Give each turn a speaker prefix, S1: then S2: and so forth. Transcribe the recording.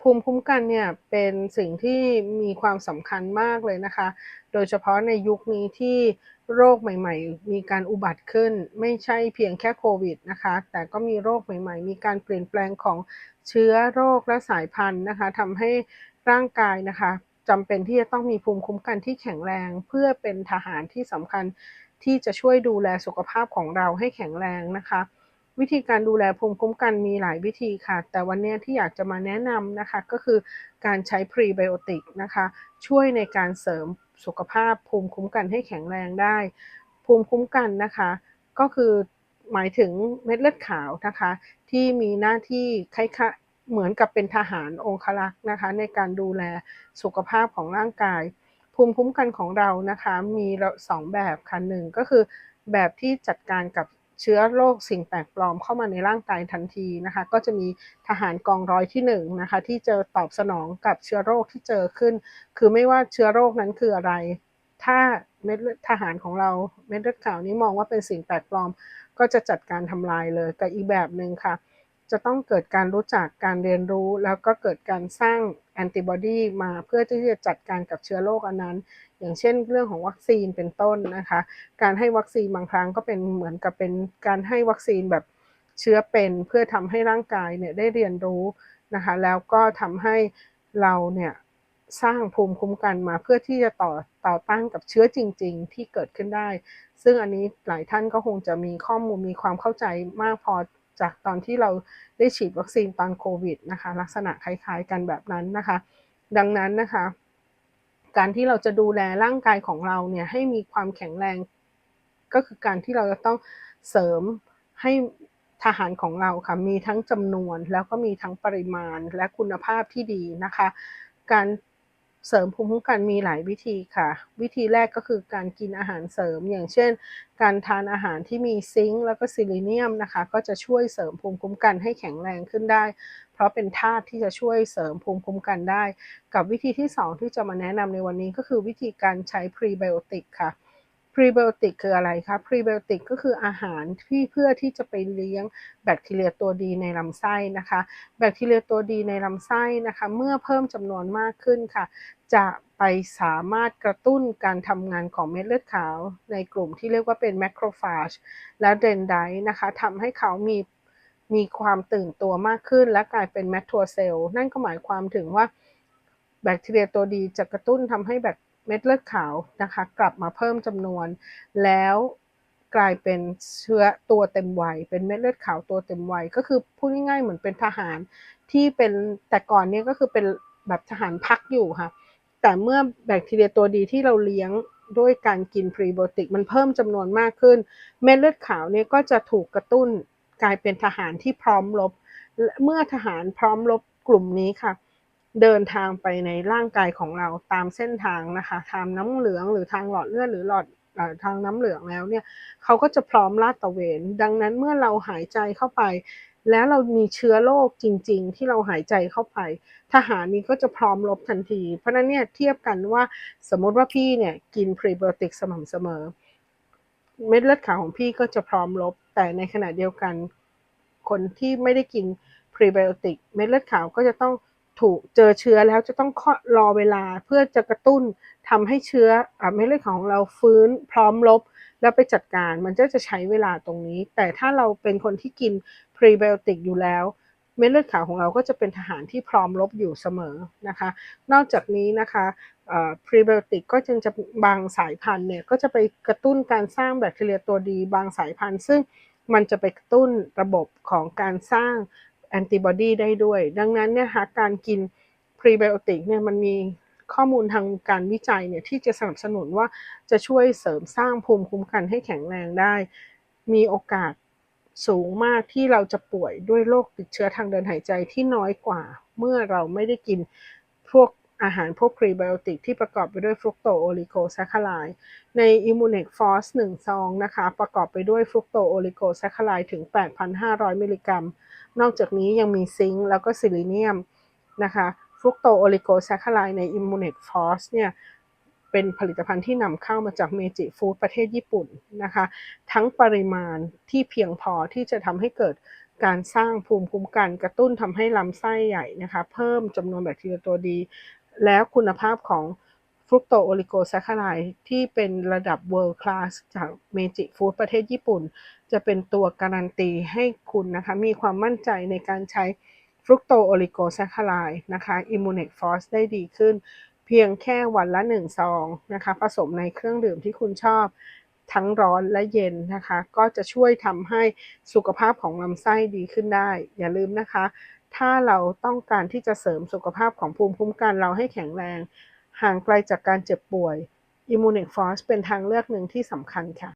S1: ภูมิคุ้มกันเนี่ยเป็นสิ่งที่มีความสำคัญมากเลยนะคะ โดยเฉพาะในยุคนี้ที่โรคใหม่ ๆ มีการอุบัติขึ้น ไม่ใช่เพียงแค่โควิดนะคะ แต่ก็มีโรคใหม่ ๆ มีการเปลี่ยนแปลงของเชื้อโรคและสายพันธุ์นะคะทำให้ร่างกายนะคะจำเป็นที่จะต้องมีภูมิคุ้มกันที่แข็งแรง เพื่อเป็นทหารที่สำคัญที่จะช่วยดูแลสุขภาพของเราให้แข็งแรงนะคะ วิธีการดูแลภูมิคุ้มกันมีหลายวิธีค่ะ แต่วันนี้ที่อยากจะมาแนะนำนะคะ ก็คือการใช้พรีไบโอติกนะคะ ช่วยในการเสริมสุขภาพภูมิคุ้มกันให้แข็งแรงได้ ภูมิคุ้มกันนะคะ ก็คือหมายถึงเม็ดเลือดขาวนะคะ ที่มีหน้าที่คล้ายๆเหมือนกับเป็นทหารองครักษ์นะคะ ในการดูแลสุขภาพของร่างกาย ภูมิคุ้มกันของเรานะคะ มีสองแบบค่ะหนึ่งก็คือแบบที่จัดการกับ เชื้อโรคสิ่งแปลกปลอมเข้ามาในร่างกายทันทีนะคะ ก็จะมีทหารกองร้อยที่1นนะคะที่จะตอบสนองกับเชื้อโรคที่เจอขึ้น คือไม่ว่าเชื้อโรคนั้นคืออะไร ถ้าเม็ดทหารของเราเม็ดเลือดขาวนี้มองว่าเป็นสิ่งแปลกปลอม ก็จะจัดการทำลายเลยแต่อีกแบบหนึ่งค่ะ จะต้องเกิดการรู้จักการเรียนรู้แล้วก็เกิดการสร้าง แอนติบอดีมาเพื่อที่จะจัดการกับเชื้อโรคอันนั้น อย่างเช่นเรื่องของวัคซีนเป็นต้นนะคะ การให้วัคซีนบางครั้งก็เป็นเหมือนกับเป็นการให้วัคซีนแบบเชื้อเป็นเพื่อทำให้ร่างกายเนี่ยได้เรียนรู้นะคะแล้วก็ทำให้เราเนี่ยสร้างภูมิคุ้มกันมาเพื่อที่จะต่อต่อต้านกับเชื้อจริง ๆ ที่เกิดขึ้นได้ ซึ่งอันนี้หลายท่านก็คงจะมีข้อมูลมีความเข้าใจมากพอ จากตอนที่เราได้ฉีดวัคซีนตอนโควิดนะคะ ลักษณะคล้ายๆกันแบบนั้นนะคะ ดังนั้นนะคะ การที่เราจะดูแลร่างกายของเราเนี่ยให้มีความแข็งแรง ก็คือการที่เราจะต้องเสริมให้ทหารของเราค่ะมีทั้งจำนวนแล้วก็มีทั้งปริมาณและคุณภาพที่ดีนะคะ การ เสริมภูมิคุ้มกันมีหลายวิธีค่ะ วิธีแรกก็คือการกินอาหารเสริม อย่างเช่น การทานอาหารที่มีซิงค์แล้วก็ซิลิเนียมนะคะ ก็จะช่วยเสริมภูมิคุ้มกันให้แข็งแรงขึ้นได้ เพราะเป็นธาตุที่จะช่วยเสริมภูมิคุ้มกันได้ กับวิธีที่ 2 ที่จะมาแนะนำในวันนี้ก็คือวิธีการใช้พรีไบโอติกค่ะ รีไบโอติกคืออะไรคะพรีไบโอติกก็คืออาหารที่เพื่อที่จะไปเลี้ยงแบคทีเรียตัวดีในลำไส้นะคะ แบคทีเรียตัวดีในลำไส้นะคะ เมื่อเพิ่มจำนวนมากขึ้นค่ะ จะไปสามารถกระตุ้นการทำงานของเม็ดเลือดขาวในกลุ่มที่เรียกว่าเป็นแมคโครฟาจและเดนไดนะคะทำให้เขามีมีความตื่นตัวมากขึ้น และกลายเป็นแมททัวเซลนั่นก็หมายความถึงว่าแบคทีเรียตัวดีจะกระตุ้นทำให้แบค เม็ดเลือดขาวนะคะ กลับมาเพิ่มจำนวน แล้วกลายเป็นเชื้อตัวเต็มวัย เป็นเม็ดเลือดขาวตัวเต็มวัย ก็คือพูดง่ายๆเหมือนเป็นทหารที่เป็นแต่ก่อนนี้ก็คือเป็นแบบทหารพักอยู่ค่ะ แต่เมื่อแบคทีเรียตัวดีที่เราเลี้ยงด้วยการกินพรีไบติกมันเพิ่มจำนวนมากขึ้น เม็ดเลือดขาวเนี่ยก็จะถูกกระตุ้นกลายเป็นทหารที่พร้อมรบเมื่อทหารพร้อมรบกลุ่มนี้ค่ะ เดินทางไปในร่างกายของเราตามเส้นทางนะคะทางน้ำเหลืองหรือทางหลอดเลือดหรือหลอดทางน้ำเหลืองแล้วเนี่ยเขาก็จะพร้อมลาดตระเวน ดังนั้นเมื่อเราหายใจเข้าไป แล้วเรามีเชื้อโรคจริง ๆ ที่เราหายใจเข้าไป ทหารนี้ก็จะพร้อมลบทันที เพราะนั้นเนี่ยเทียบกันว่าสมมติว่าพี่เนี่ยกินพรีไบโอติกสม่ำเสมอ เม็ดเลือดขาวของพี่ก็จะพร้อมลบ แต่ในขณะเดียวกัน คนที่ไม่ได้กินพรีไบโอติกเม็ดเลือดขาวก็จะต้อง ถูกเจอเชื้อแล้วจะต้องรอเวลาเพื่อจะกระตุ้นทำให้เชื้อเม็ดเลือดขาวของเราฟื้นพร้อมลบแล้วไปจัดการมันจะจะใช้เวลาตรงนี้ แต่ถ้าเราเป็นคนที่กินพรีไบโอติกอยู่แล้ว เม็ดเลือดขาวของเราก็จะเป็นทหารที่พร้อมรบอยู่เสมอนะคะ นอกจากนี้นะคะพรีไบโอติกก็จึงจะบางสายพันธุ์เนี่ยก็จะไปกระตุ้นการสร้างแบคทีเรียตัวดี บางสายพันธุ์ ซึ่งมันจะไปกระตุ้นระบบของการสร้าง แอนติบอดีได้ด้วย ดังนั้นเนี่ยคะการกินพรีไบโอติกเนี่ยมันมีข้อมูลทางการวิจัยเนี่ยที่จะสนับสนุนว่าจะช่วยเสริมสร้างภูมิคุ้มกันให้แข็งแรงได้ มีโอกาสสูงมากที่เราจะป่วยด้วยโรคติดเชื้อทางเดินหายใจที่น้อยกว่า เมื่อเราไม่ได้กินพวกอาหารพวกพรีไบโอติกที่ประกอบไปด้วยฟรุกโตโอลิโกแซคคาไลในอิมูเนกฟอส1ซองนะคะ ประกอบไปด้วยฟรุกโตโอลิโกแซคคาไลถึง 8,500 มิลลิกรัม นอกจากนี้ยังมีซิงค์แล้วก็ซิลิเนียมนะคะฟรุกโตโอลิโกแซคคาไลในอิมมูเนกฟอสเนี่ยเป็นผลิตภัณฑ์ที่นำเข้ามาจากเมจิฟู้ดประเทศญี่ปุ่นนะคะ ทั้งปริมาณที่เพียงพอที่จะทำให้เกิดการสร้างภูมิคุ้มกันกระตุ้นทำให้ลำไส้ใหญ่นะคะ เพิ่มจำนวนแบคทีเรียตัวดี แล้วคุณภาพของ ฟรุกโตโอลิโกแซคคาไรที่เป็นระดับ world class จากเมจิฟู้ดประเทศญี่ปุ่น จะเป็นตัวการันตีให้คุณนะคะ มีความมั่นใจในการใช้ฟรุกโตโอลิโกแซคคาไรนะคะอิมมูเน f ฟอสได้ดีขึ้น เพียงแค่วันละ1ซองนะคะผสมในเครื่องดื่มที่คุณชอบทั้งร้อนและเย็นนะคะ ก็จะช่วยทำให้สุขภาพของลำไส้ดีขึ้นได้ อย่าลืมนะคะ ถ้าเราต้องการที่จะเสริมสุขภาพของภูมิคุ้มกันเราให้แข็งแรง ห่างไกลจากการเจ็บป่วย i m m u n e x Force เป็นทางเลือกหนึ่งที่สำคัญค่ะ